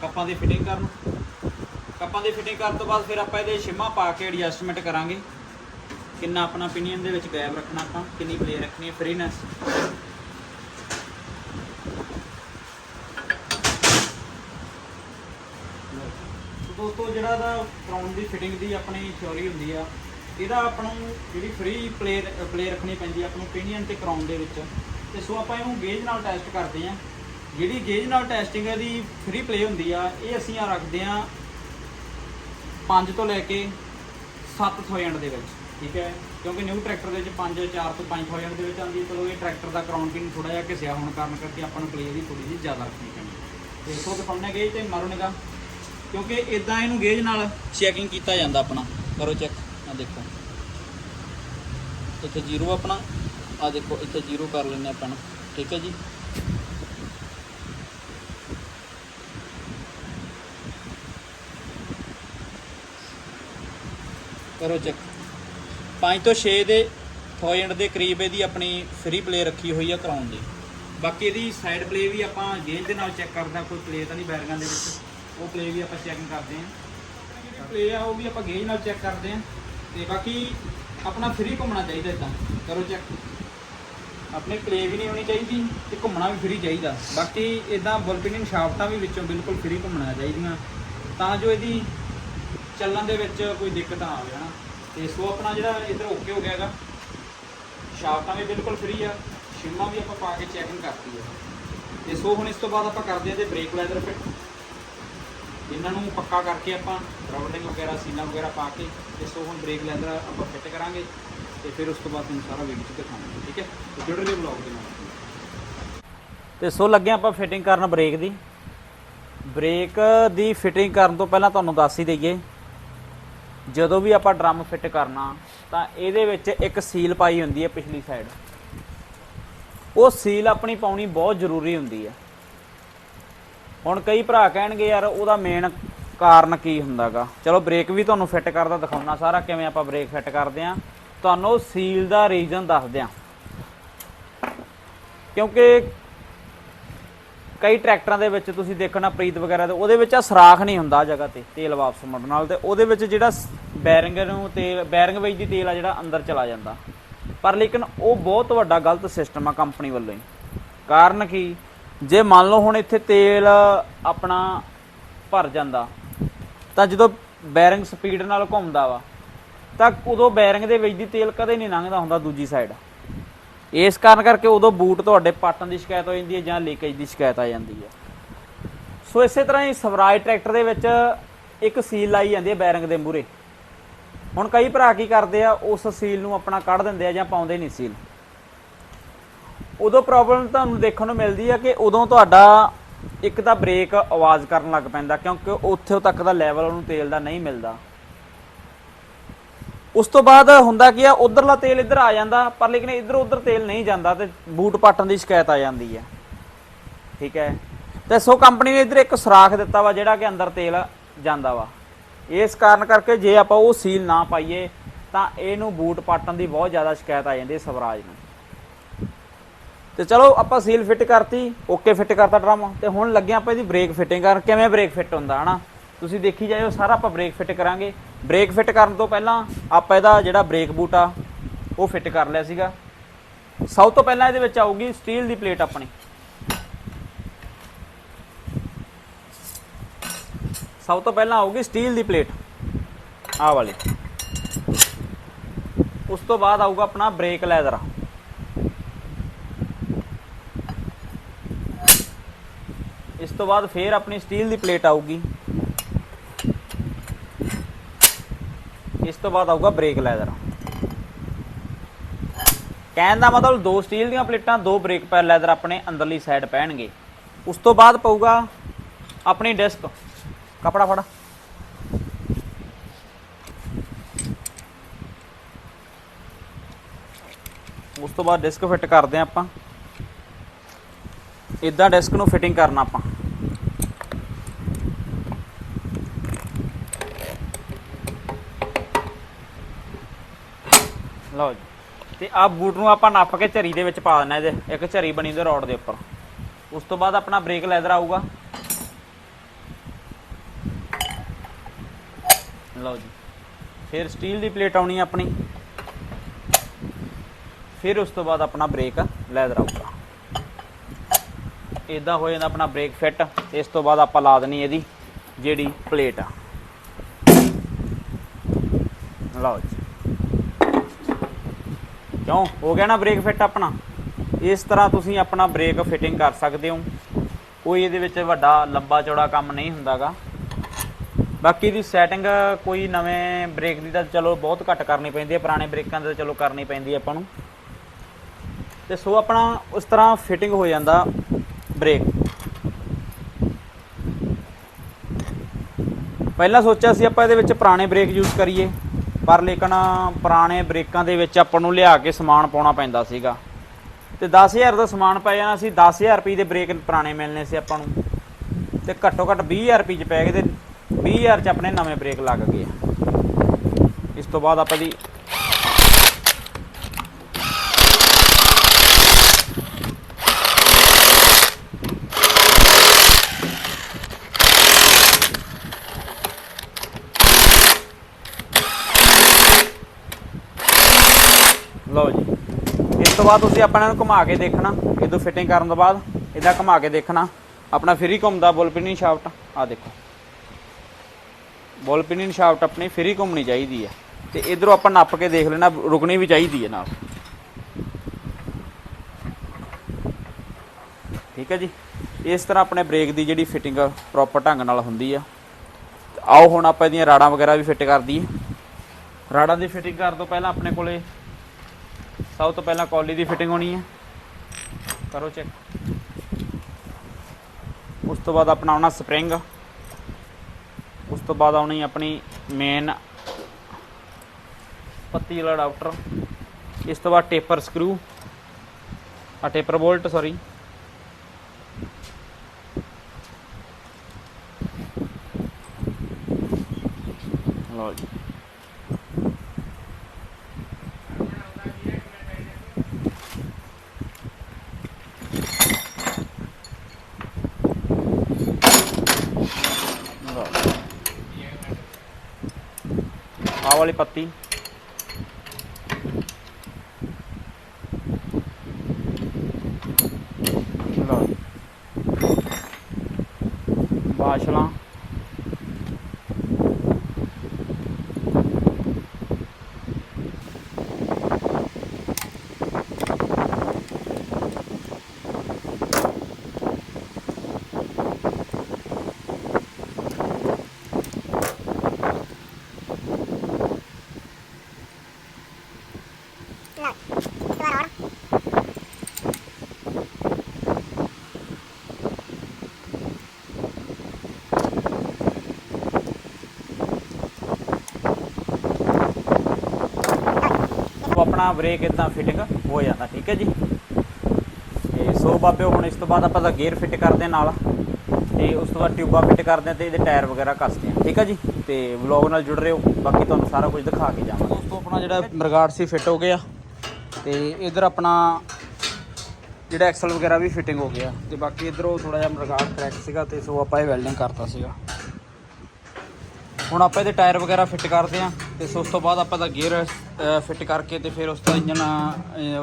ਕੱਪਾਂ ਦੀ ਫਿਟਿੰਗ ਕਰਨ ਕੱਪਾਂ ਦੀ ਫਿਟਿੰਗ ਕਰਨ ਤੋਂ ਬਾਅਦ ਫਿਰ ਆਪਾਂ ਇਹਦੇ ਸ਼ਿਮਾ ਪਾ ਕੇ ਐਡਜਸਟਮੈਂਟ ਕਰਾਂਗੇ। ਕਿੰਨਾ ਆਪਣਾ ਪਿਨੀਅਨ ਦੇ ਵਿੱਚ ਗੈਪ ਰੱਖਣਾ ਆਪਾਂ, ਕਿੰਨੀ ਪਲੇ ਰੱਖਣੀ ਹੈ ਫਰੀਨੈਸ ਦੋਸਤੋ, ਜਿਹੜਾ ਦਾ ਕਰਾਉਨ ਦੀ ਫਿਟਿੰਗ ਦੀ ਆਪਣੀ ਥਿਉਰੀ ਹੁੰਦੀ ਆ, ਇਹਦਾ ਆਪਾਂ ਨੂੰ ਜਿਹੜੀ ਫ੍ਰੀ ਪਲੇ ਪਲੇ ਰੱਖਣੀ ਪੈਂਦੀ ਆ, ਆਪਾਂ ਨੂੰ ਪਿਨੀਅਨ ਤੇ ਕਰਾਉਨ ਦੇ ਵਿੱਚ। ਤੇ ਸੋ ਆਪਾਂ ਇਹਨੂੰ ਗੇਜ ਨਾਲ ਟੈਸਟ ਕਰਦੇ ਆ। ਜਿਹੜੀ ਗੇਜ ਨਾਲ ਟੈਸਟਿੰਗ ਇਹਦੀ ਫ੍ਰੀ ਪਲੇ ਹੁੰਦੀ ਆ, ਇਹ ਅਸੀਂ ਆ ਰੱਖਦੇ ਆ 5 ਤੋਂ ਲੈ ਕੇ 7000 ਦੇ ਵਿੱਚ, ਠੀਕ ਹੈ? ਕਿਉਂਕਿ ਨਿਊ ਟਰੈਕਟਰ ਦੇ ਵਿੱਚ 5 4 ਤੋਂ 5000 ਦੇ ਵਿੱਚ ਆਉਂਦੀ ਹੈ, ਚਲੋ ਇਹ ਟਰੈਕਟਰ ਦਾ ਕਰਾਉਨ ਪਿਨ ਥੋੜਾ ਜਿਹਾ ਘਿਸਿਆ ਹੋਣ ਕਾਰਨ ਕਰਕੇ ਆਪਾਂ ਨੂੰ ਪਲੇ ਦੀ ਥੋੜੀ ਜਿਹੀ ਜ਼ਿਆਦਾ ਰੱਖਣੀ ਪੈਂਦੀ ਦੇਖੋ ਤੇ ਸੋ ਗੇਜ ਤੇ ਮਾਰੋ ਨਿਗਾ ਕਿਉਂਕਿ ਇਦਾਂ ਇਹਨੂੰ ਗੇਜ ਨਾਲ ਚੈਕਿੰਗ ਕੀਤਾ ਜਾਂਦਾ ਆਪਣਾ। ਕਰੋ ਚੈੱਕ ਆ ਦੇਖੋ। ਇੱਥੇ ਜ਼ੀਰੋ ਆਪਣਾ ਆ ਦੇਖੋ, ਇੱਥੇ ਜ਼ੀਰੋ ਕਰ ਲੈਂਦੇ ਆਪਾਂ ਨਾ, ਠੀਕ ਹੈ ਜੀ? ਕਰੋ ਚੈੱਕ। 5 ਤੋਂ 6 ਦੇ 1000 ਦੇ ਕਰੀਬ ਇਹਦੀ ਆਪਣੀ ਫ੍ਰੀ ਪਲੇ ਰੱਖੀ ਹੋਈ ਆ ਕਰਾਉਣ ਦੀ। ਬਾਕੀ ਇਹਦੀ ਸਾਈਡ ਪਲੇ ਵੀ ਆਪਾਂ ਗੇਜ ਦੇ ਨਾਲ ਚੈੱਕ ਕਰਦੇ ਹਾਂ, ਕੋਈ ਪਲੇ ਤਾਂ ਨਹੀਂ ਬੈਰਗਾਂ ਦੇ ਵਿੱਚ। ਉਹ ਪਲੇ ਵੀ ਆਪਾਂ ਚੈਕਿੰਗ ਕਰਦੇ ਹਾਂ। ਪਲੇ ਆ, ਉਹ ਵੀ ਆਪਾਂ ਗੇਜ ਨਾਲ ਚੈੱਕ ਕਰਦੇ ਹਾਂ। ਤੇ ਬਾਕੀ ਆਪਣਾ ਫ੍ਰੀ ਘੁੰਮਣਾ ਚਾਹੀਦਾ ਇਦਾਂ ਕਰੋ ਚੈੱਕ ਆਪਣੇ ਪਲੇ ਵੀ ਨਹੀਂ ਹੋਣੀ ਚਾਹੀਦੀ ਤੇ ਘੁੰਮਣਾ ਵੀ ਫ੍ਰੀ ਚਾਹੀਦਾ। ਬਾਕੀ ਇਦਾਂ ਬੁਲਪਿਨਿੰਗ ਸ਼ਾਫਟਾਂ ਵੀ ਵਿੱਚੋਂ ਬਿਲਕੁਲ ਫ੍ਰੀ ਘੁੰਮਣਾ ਚਾਹੀਦੀਆਂ। ਤਾਂ ਜੋ ਇਹਦੀ ਚੱਲਣ ਦੇ ਵਿੱਚ ਕੋਈ ਦਿੱਕਤ ਨਾ ਆਵੇ, ਹਨਾ? ਤੇ ਸੋ ਆਪਣਾ ਜਿਹੜਾ ਇਧਰ ਓਕੇ ਹੋ ਗਿਆ ਹੈਗਾ। ਸ਼ਾਫਟਾਂ ਵੀ ਬਿਲਕੁਲ ਫ੍ਰੀ ਆ ਸ਼ਿਮਲਾ ਵੀ ਆਪਾਂ ਪਾ ਕੇ ਚੈਕਿੰਗ ਕਰਤੀ ਹੈ ਤੇ ਸੋ ਹੁਣ ਇਸ ਤੋਂ ਬਾਅਦ ਆਪਾਂ ਕਰਦੇ ਹਾਂ ਤੇ ਬ੍ਰੇਕ ਲੈਦਰ ਫਿੱਟ ਇਹਨਾਂ ਨੂੰ ਪੱਕਾ ਕਰਕੇ ਆਪਾਂ ਰਾਊਟਿੰਗ ਵਗੈਰਾ, ਸੀਨਾ ਵਗੈਰਾ ਪਾ ਕੇ ਤੇ ਸੋ ਹੁਣ ਬ੍ਰੇਕ ਲੈਦਰ ਆਪਾਂ ਫਿੱਟ ਕਰਾਂਗੇ ਤੇ ਫਿਰ ਉਸ ਤੋਂ ਬਾਅਦ ਤੁਹਾਨੂੰ ਸਾਰਾ ਵੀਡੀਓ 'ਚ ਦਿਖਾਵਾਂਗੇ, ਠੀਕ ਹੈ? ਤੇ ਜੁੜੇ ਰਹੋ ਵਲੌਗ ਦੇ ਨਾਲ। ਤੇ ਸੋ ਲੱਗੇ ਆਪਾਂ ਫਿਟਿੰਗ ਕਰਨ ਬ੍ਰੇਕ ਦੀ। ਬ੍ਰੇਕ ਦੀ ਫਿਟਿੰਗ ਕਰਨ ਤੋਂ ਪਹਿਲਾਂ ਤੁਹਾਨੂੰ ਦੱਸ ਹੀ ਦਈਏ ਜਦੋਂ ਵੀ ਆਪਾਂ ਡਰਮ ਫਿੱਟ ਕਰਨਾ, ਤਾਂ ਇਹਦੇ ਵਿੱਚ ਇੱਕ ਸੀਲ ਪਾਈ ਹੁੰਦੀ ਹੈ ਪਿਛਲੀ ਸਾਈਡ ਉਹ ਸੀਲ ਆਪਣੀ ਪਾਉਣੀ ਬਹੁਤ ਜ਼ਰੂਰੀ ਹੁੰਦੀ ਹੈ। ਹੁਣ ਕਈ ਭਰਾ ਕਹਿਣਗੇ, ਯਾਰ, ਉਹਦਾ ਮੇਨ ਕਾਰਨ ਕੀ ਹੁੰਦਾਗਾ? ਚਲੋ ਬ੍ਰੇਕ ਵੀ ਤੁਹਾਨੂੰ ਫਿੱਟ ਕਰਦਾ ਦਿਖਾਉਣਾ ਸਾਰਾ, ਕਿਵੇਂ ਆਪਾਂ ਬ੍ਰੇਕ ਫਿੱਟ ਕਰਦੇ ਆ ਤੁਹਾਨੂੰ ਸੀਲ ਦਾ ਰੀਜ਼ਨ ਦੱਸਦੇ ਆ ਕਿਉਂਕਿ ਕਈ ਟਰੈਕਟਰਾਂ ਦੇ ਵਿੱਚ ਤੁਸੀਂ ਦੇਖਣਾ ਪ੍ਰੀਤ ਵਗੈਰਾ ਦੇ, ਉਹਦੇ ਵਿੱਚ ਆ ਸਰਾਖ ਨਹੀਂ ਹੁੰਦਾ ਜਗ੍ਹਾ ਤੇ, ਤੇਲ ਵਾਪਸ ਮੁੜਨ ਨਾਲ ਤੇ ਉਹਦੇ ਵਿੱਚ ਜਿਹੜਾ ਬੈਰਿੰਗ ਨੂੰ ਤੇਲ, ਬੈਰਿੰਗ ਵਿੱਚ ਦੀ ਤੇਲ ਆ ਜਿਹੜਾ ਅੰਦਰ ਚਲਾ ਜਾਂਦਾ। ਪਰ ਲੇਕਿਨ ਉਹ ਬਹੁਤ ਵੱਡਾ ਗਲਤ ਸਿਸਟਮ ਆ ਕੰਪਨੀ ਵੱਲੋਂ ਹੀ। ਕਾਰਨ ਕੀ? ਜੇ ਮੰਨ ਲਓ ਹੁਣ ਇੱਥੇ ਤੇਲ ਆਪਣਾ ਭਰ ਜਾਂਦਾ, ਤਾਂ ਜਦੋਂ ਬੈਰਿੰਗ ਸਪੀਡ ਨਾਲ ਘੁੰਮਦਾ ਵਾ, ਤਾਂ ਉਦੋਂ ਬੈਰਿੰਗ ਦੇ ਵਿੱਚ ਦੀ ਤੇਲ ਕਦੇ ਨਹੀਂ ਲੰਘਦਾ ਹੁੰਦਾ ਦੂਜੀ ਸਾਈਡ ਇਸ ਕਾਰਨ ਕਰਕੇ ਉਦੋਂ ਬੂਟ ਤੁਹਾਡੇ ਪਾਟਣ ਦੀ ਸ਼ਿਕਾਇਤ ਹੋ ਜਾਂਦੀ ਹੈ ਜਾਂ ਲੀਕੇਜ ਦੀ ਸ਼ਿਕਾਇਤ ਆ ਜਾਂਦੀ ਹੈ। ਸੋ ਇਸੇ ਤਰ੍ਹਾਂ ਹੀ ਸਵਰਾਜ ਟਰੈਕਟਰ ਦੇ ਵਿੱਚ ਇੱਕ ਸੀਲ ਲਾਈ ਜਾਂਦੀ ਹੈ ਬੈਰਿੰਗ ਦੇ ਮੂਰੇ ਹੁਣ ਕਈ ਭਰਾ ਕੀ ਕਰਦੇ ਆ, ਉਸ ਸੀਲ ਨੂੰ ਆਪਣਾ ਕੱਢ ਦਿੰਦੇ ਆ ਜਾਂ ਪਾਉਂਦੇ ਨਹੀਂ ਸੀਲ। ਉਦੋਂ ਪ੍ਰੋਬਲਮ ਤੁਹਾਨੂੰ ਦੇਖਣ ਨੂੰ ਮਿਲਦੀ ਹੈ ਕਿ ਉਦੋਂ ਤੁਹਾਡਾ ਇੱਕ ਤਾਂ ਬ੍ਰੇਕ ਆਵਾਜ਼ ਕਰਨ ਲੱਗ ਪੈਂਦਾ ਕਿਉਂਕਿ ਉੱਥੇ ਤੱਕ ਦਾ ਲੈਵਲ ਉਹਨੂੰ ਤੇਲ ਦਾ ਨਹੀਂ ਮਿਲਦਾ। ਉਸ ਤੋਂ ਬਾਅਦ ਹੁੰਦਾ ਕੀ ਆ, ਉਧਰਲਾ ਤੇਲ ਇੱਧਰ ਆ ਜਾਂਦਾ, ਪਰ ਲੇਕਿਨ ਇੱਧਰ ਉੱਧਰ ਤੇਲ ਨਹੀਂ ਜਾਂਦਾ ਤੇ ਬੂਟ ਪਾਟਣ ਦੀ ਸ਼ਿਕਾਇਤ ਆ ਜਾਂਦੀ ਹੈ ਠੀਕ ਹੈ? ਤੇ ਸੋ ਕੰਪਨੀ ਨੇ ਇੱਧਰ ਇੱਕ ਸੁਰਾਖ ਦਿੱਤਾ ਵਾ, ਜਿਹੜਾ ਕਿ ਅੰਦਰ ਤੇਲ ਜਾਂਦਾ ਵਾ। ਇਸ ਕਾਰਨ ਕਰਕੇ ਜੇ ਆਪਾਂ ਉਹ ਸੀਲ ਨਾ ਪਾਈਏ, ਤਾਂ ਇਹਨੂੰ ਬੂਟ ਪਾਟਣ ਦੀ ਬਹੁਤ ਜ਼ਿਆਦਾ ਸ਼ਿਕਾਇਤ ਆ ਜਾਂਦੀ ਹੈ ਸਵਰਾਜ ਨੂੰ। ਤੇ ਚਲੋ, ਆਪਾਂ ਸੀਲ ਫਿੱਟ ਕਰਤੀ, ਓਕੇ ਫਿੱਟ ਕਰਤਾ ਡਰਮ। ਤੇ ਹੁਣ ਲੱਗੇ ਆਪਾਂ ਇਹਦੀ ਬ੍ਰੇਕ ਫਿਟਿੰਗ ਕਰਨ। ਕਿਵੇਂ ਬ੍ਰੇਕ ਫਿੱਟ ਹੁੰਦਾ, ਹਨਾ? ਤੁਸੀਂ ਦੇਖੀ ਜਾਇਓ, ਸਾਰਾ ਆਪਾਂ ਬ੍ਰੇਕ ਫਿੱਟ ਕਰਾਂਗੇ। ਬ੍ਰੇਕ ਫਿੱਟ ਕਰਨ ਤੋਂ ਪਹਿਲਾਂ ਆਪਾਂ ਇਹਦਾ ਜਿਹੜਾ ਬ੍ਰੇਕ ਬੂਟ ਆ, ਉਹ ਫਿੱਟ ਕਰ ਲਿਆ ਸੀਗਾ। ਸਭ ਤੋਂ ਪਹਿਲਾਂ ਇਹਦੇ ਵਿੱਚ ਆਊਗੀ ਸਟੀਲ ਦੀ ਪਲੇਟ ਆਪਣੀ। ਸਭ ਤੋਂ ਪਹਿਲਾਂ ਆਊਗੀ ਸਟੀਲ ਦੀ ਪਲੇਟ ਆ ਵਾਲੀ। ਉਸ ਤੋਂ ਬਾਅਦ ਆਊਗਾ ਆਪਣਾ ਬ੍ਰੇਕ ਲੈਦਰ। ਇਸ ਤੋਂ ਬਾਅਦ ਫੇਰ ਆਪਣੀ ਸਟੀਲ ਦੀ ਪਲੇਟ ਆਊਗੀ। ਇਸ ਤੋਂ ਬਾਅਦ ਆਊਗਾ ਬ੍ਰੇਕ ਲੈਦਰ ਕਹਿਣ ਦਾ ਮਤਲਬ ਦੋ ਸਟੀਲ ਦੀਆਂ ਪਲੇਟਾਂ, ਦੋ ਬ੍ਰੇਕ ਪੈਰ ਲੈਦਰ ਆਪਣੇ ਅੰਦਰਲੀ ਸਾਈਡ ਪੈਣਗੇ। ਉਸ ਤੋਂ ਬਾਅਦ ਪਊਗਾ ਆਪਣੀ ਡਿਸਕ ਕਪੜਾ ਫੜਾ। ਉਸ ਤੋਂ ਬਾਅਦ ਡਿਸਕ ਫਿੱਟ ਕਰਦੇ ਹਾਂ ਆਪਾਂ। ਇਦਾਂ ਡਿਸਕ ਨੂੰ ਫਿਟਿੰਗ ਕਰਨਾ ਆਪਾਂ। ਲਓ ਜੀ। ਤੇ ਆਹ ਬੂਟ ਨੂੰ ਆਪਾਂ ਨੱਪ ਕੇ ਝਰੀ ਦੇ ਵਿੱਚ ਪਾ ਦੇਣਾ ਇਹਦੇ। ਇੱਕ ਝਰੀ ਬਣੀ ਦੇ ਰੋਡ ਦੇ ਉੱਪਰ। ਉਸ ਤੋਂ ਬਾਅਦ ਆਪਣਾ ਬ੍ਰੇਕ ਲੈਦਰ ਆਊਗਾ। ਲਓ ਜੀ। ਫਿਰ ਸਟੀਲ ਦੀ ਪਲੇਟ ਆਉਣੀ ਆਪਣੀ। ਫਿਰ ਉਸ ਤੋਂ ਬਾਅਦ ਆਪਣਾ ਬ੍ਰੇਕ ਲੈਦਰ ਆਊਗਾ। ਇਦਾਂ ਹੋ ਜਾਂਦਾ ਆਪਣਾ ਬ੍ਰੇਕ ਫਿੱਟ। ਤੇ ਇਸ ਤੋਂ ਬਾਅਦ ਆਪਾਂ ਲਾ ਦੇਣੀ ਇਹਦੀ ਜਿਹੜੀ ਪਲੇਟ ਆ। ਲਓ ਜੀ। ਕਿਉਂ? ਹੋ ਗਿਆ ਨਾ ਬ੍ਰੇਕ ਫਿੱਟ ਆਪਣਾ। ਇਸ ਤਰ੍ਹਾਂ ਤੁਸੀਂ ਆਪਣਾ ਬ੍ਰੇਕ ਫਿਟਿੰਗ ਕਰ ਸਕਦੇ ਹੋ। ਕੋਈ ਇਹਦੇ ਵਿੱਚ ਵੱਡਾ, ਲੰਬਾ, ਚੌੜਾ ਕੰਮ ਨਹੀਂ ਹੁੰਦਾਗਾ। ਬਾਕੀ ਦੀ ਸੈਟਿੰਗ ਕੋਈ ਨਵੇਂ ਬ੍ਰੇਕ ਦੀ ਤਾਂ ਚਲੋ ਬਹੁਤ ਘੱਟ ਕਰਨੀ ਪੈਂਦੀ ਹੈ। ਪੁਰਾਣੇ ਬ੍ਰੇਕਾਂ ਦੀ ਤਾਂ ਚਲੋ ਕਰਨੀ ਪੈਂਦੀ ਹੈ ਆਪਾਂ ਨੂੰ। ਤੇ ਸੋ ਆਪਣਾ ਉਸ ਤਰ੍ਹਾਂ ਫਿਟਿੰਗ ਹੋ ਜਾਂਦਾ ਬ੍ਰੇਕ ਪਹਿਲਾਂ ਸੋਚਿਆ ਸੀ ਆਪਾਂ ਇਹਦੇ ਵਿੱਚ ਪੁਰਾਣੇ ਬ੍ਰੇਕ ਯੂਜ਼ ਕਰੀਏ। ਪਰ ਲੇਕਿਨ ਪੁਰਾਣੇ ਬ੍ਰੇਕਾਂ ਦੇ ਵਿੱਚ ਆਪਾਂ ਨੂੰ ਲਿਆ ਕੇ ਸਮਾਨ ਪਾਉਣਾ ਪੈਂਦਾ ਸੀਗਾ। ਤੇ 10000 ਦਾ ਸਮਾਨ ਪੈ ਜਾਣਾ ਸੀ 10000 ਰੁਪਏ ਦੇ ਬ੍ਰੇਕ ਪੁਰਾਣੇ ਮਿਲਨੇ ਸੀ ਆਪਾਂ ਨੂੰ। ਤੇ ਘੱਟੋ ਘੱਟ 20000 ਰੁਪਏ ਚ ਪੈ ਗਏ ਤੇ 20000 ਚ ਆਪਣੇ ਨਵੇਂ ਬ੍ਰੇਕ ਲੱਗ ਗਏ। ਇਸ ਤੋਂ ਬਾਅਦ ਆਪਾਂ ਦੀ ਲਓ ਜੀ। ਇਸ ਤੋਂ ਬਾਅਦ ਤੁਸੀਂ ਆਪਾਂ ਇਹਨਾਂ ਨੂੰ ਘੁਮਾ ਕੇ ਦੇਖਣਾ। ਇਹਦੋਂ ਫਿਟਿੰਗ ਕਰਨ ਤੋਂ ਬਾਅਦ ਇਦਾਂ ਘੁਮਾ ਕੇ ਦੇਖਣਾ। ਆਪਣਾ ਫਰੀ ਘੁੰਮਦਾ ਬੁੱਲ ਪਿਨਿੰਗ ਸ਼ਾਫਟ ਆ ਦੇਖੋ। ਬੁੱਲ ਪਿਨਿੰਗ ਸ਼ਾਫਟ ਆਪਣੀ ਫਰੀ ਘੁੰਮਣੀ ਚਾਹੀਦੀ ਹੈ। ਤੇ ਇਧਰੋਂ ਆਪਾਂ ਨੱਪ ਕੇ ਦੇਖ ਲੈਣਾ, ਰੁਕਣੀ ਵੀ ਚਾਹੀਦੀ ਹੈ ਨਾਲ। ਠੀਕ ਹੈ ਜੀ। ਇਸ ਤਰ੍ਹਾਂ ਆਪਣੇ ਬ੍ਰੇਕ ਦੀ ਜਿਹੜੀ ਫਿਟਿੰਗ ਪ੍ਰੋਪਰ ਢੰਗ ਨਾਲ ਹੁੰਦੀ ਆ। ਆਓ ਹੁਣ ਆਪਾਂ ਇਹਦੀਆਂ ਰਾੜਾਂ ਵਗੈਰਾ ਵੀ ਫਿੱਟ ਕਰ ਦਈਏ। ਰਾੜਾਂ ਦੀ ਫਿਟਿੰਗ ਕਰਨ ਤੋਂ ਪਹਿਲਾਂ ਆਪਣੇ ਕੋਲੇ ਸਭ ਤੋਂ ਪਹਿਲਾਂ ਕੌਲੀ ਦੀ ਫਿਟਿੰਗ ਹੋਣੀ ਹੈ। ਕਰੋ ਚੈੱਕ ਉਸ ਤੋਂ ਬਾਅਦ ਆਪਣਾ ਆਉਣਾ ਸਪਰਿੰਗ ਉਸ ਤੋਂ ਬਾਅਦ ਆਉਣੀ ਆਪਣੀ ਮੇਨ ਪੱਤੀ ਵਾਲਾ ਅਡਾਪਟਰ ਇਸ ਤੋਂ ਬਾਅਦ ਟੇਪਰ ਸਕਰੂ ਆ ਟੇਪਰ ਬੋਲਟ ਸੌਰੀ ਲਓ ਜੀ। ਆਹ ਵਾਲੀ ਪੱਤੀ ਲਓ ਜੀ। ਬਾਸ਼ਲਾਂ ਉਹ ਆਪਣਾ ਬ੍ਰੇਕ ਇਦਾਂ ਫਿਟਿੰਗ ਹੋ ਜਾਂਦਾ, ਠੀਕ ਹੈ ਜੀ? ਤੇ ਸੋ ਬਾਬਿਓ ਹੁਣ ਇਸ ਤੋਂ ਬਾਅਦ ਆਪਾਂ ਦਾ ਗੇਅਰ ਫਿੱਟ ਕਰਦੇ ਹਾਂ ਨਾਲ ਤੇ ਉਸ ਤੋਂ ਬਾਅਦ ਟਿਊਬਾਂ ਫਿੱਟ ਕਰਦੇ ਹਾਂ ਤੇ ਇਹਦੇ ਟਾਇਰ ਵਗੈਰਾ ਕੱਸਦੇ ਹਾਂ, ਠੀਕ ਹੈ ਜੀ? ਤੇ ਵਲੌਗ ਨਾਲ ਜੁੜ ਰਹੇ ਹੋ, ਬਾਕੀ ਤੁਹਾਨੂੰ ਸਾਰਾ ਕੁਝ ਦਿਖਾ ਕੇ ਜਾਵਾਂਗੇ। ਦੋਸਤੋ, ਆਪਣਾ ਜਿਹੜਾ ਮਰਗਾੜ ਸੀ ਫਿੱਟ ਹੋ ਗਿਆ ਤੇ ਇਧਰ ਆਪਣਾ ਜਿਹੜਾ ਐਕਸਲ ਵਗੈਰਾ ਵੀ ਫਿਟਿੰਗ ਹੋ ਗਿਆ ਤੇ ਬਾਕੀ ਇਧਰੋਂ ਥੋੜਾ ਜਿਹਾ ਮਰਗਾੜ ਕਰੈਕ ਸੀਗਾ ਤੇ ਸੋ ਆਪਾਂ ਇਹ ਵੈਲਡਿੰਗ ਕਰਤਾ ਸੀਗਾ। ਹੁਣ ਆਪਾਂ ਇਹਦੇ ਟਾਇਰ ਵਗੈਰਾ ਫਿੱਟ ਕਰਦੇ ਆਂ ਤੇ ਸੋ ਉਸ ਤੋਂ ਬਾਅਦ ਆਪਾਂ ਦਾ ਗੇਅਰ ਫਿੱਟ ਕਰਕੇ ਤੇ ਫਿਰ ਉਸ ਤੋਂ ਇੰਜਨ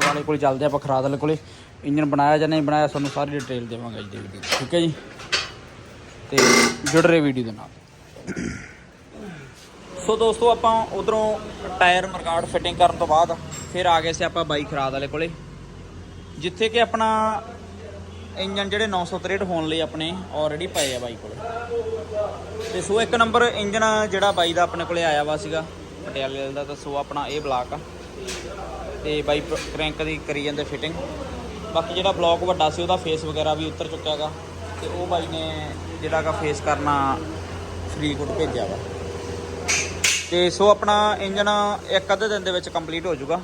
ਵਾਲੇ ਕੋਲ ਚੱਲਦੇ ਆਪਾਂ ਖਰਾਦ ਵਾਲੇ ਕੋਲੇ। ਇੰਜਨ ਬਣਾਇਆ ਜਾਂ ਨਹੀਂ ਬਣਾਇਆ ਤੁਹਾਨੂੰ ਸਾਰੀ ਡਿਟੇਲ ਦੇਵਾਂਗੇ ਅੱਜ ਦੀ ਵੀਡੀਓ ਠੀਕ ਹੈ ਜੀ? ਤੇ ਜੁੜ ਰਹੇ ਵੀਡੀਓ ਦੇ ਨਾਲ। ਸੋ ਦੋਸਤੋ, ਆਪਾਂ ਉਧਰੋਂ ਟਾਇਰ ਮਰਗਾੜ ਫਿਟਿੰਗ ਕਰਨ ਤੋਂ ਬਾਅਦ ਫਿਰ ਆ ਗਏ ਸੀ ਆਪਾਂ ਬਾਈ ਖਰਾਦ ਵਾਲੇ ਕੋਲੇ। ਜਿੱਥੇ ਕਿ ਆਪਣਾ ਇੰਜਨ ਜਿਹੜੇ 963 ਹੋਣ ਲਈ ਆਪਣੇ ਆਲਰੇਡੀ ਪਏ ਆ ਬਾਈ ਕੋਲੇ। ਤੇ ਸੋ ਇੱਕ ਨੰਬਰ ਇੰਜਨ ਜਿਹੜਾ ਬਾਈ ਦਾ ਆਪਣੇ ਕੋਲੇ ਆਇਆ ਵਾ ਸੀਗਾ। ਪਟਿਆਲੇ ਦਾ ਤਾਂ ਸੋ ਆਪਣਾ ਇਹ ਬਲਾਕ ਆ। ਤੇ ਬਾਈ ਕ੍ਰੈਂਕ ਦੀ ਕਰੀ ਜਾਂਦੇ ਫਿਟਿੰਗ ਬਾਕੀ ਜਿਹੜਾ ਬਲੌਕ ਵੱਡਾ ਸੀ, ਉਹਦਾ ਫੇਸ ਵਗੈਰਾ ਵੀ ਉਤਰ ਚੁੱਕਿਆ ਗਾ। ਤੇ ਉਹ ਬਾਈ ਨੇ ਜਿਹੜਾ ਗਾ ਫੇਸ ਕਰਨਾ ਫਰੀਕੁੱਟ ਭੇਜਿਆ ਵਾ। ਤੇ ਸੋ ਆਪਣਾ ਇੰਜਨ ਇੱਕ ਅੱਧੇ ਦਿਨ ਦੇ ਵਿੱਚ ਕੰਪਲੀਟ ਹੋ ਜਾਊਗਾ।